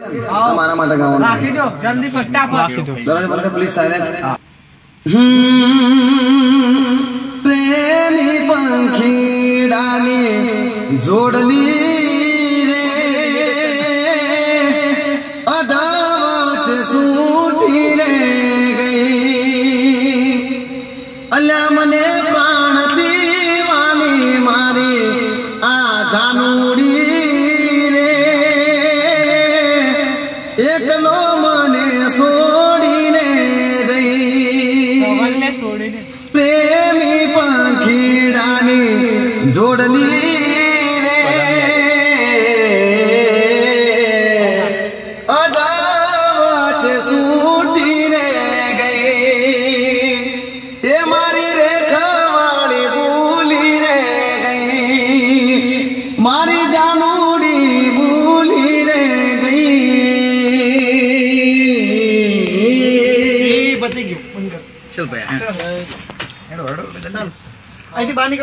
माता राखी दो जल्दी फटाफट। राखी दो। प्लीज़ हम्म। प्रेमी पंखी डाली जोड़ली सूटी रे गई। मने प्राण दीवानी मारी आ जानूड़ी એકલો મને છોડીને ગઈ. પ્રેમી પંખીડાની જોડલી ते घेऊ पण कर चल बानी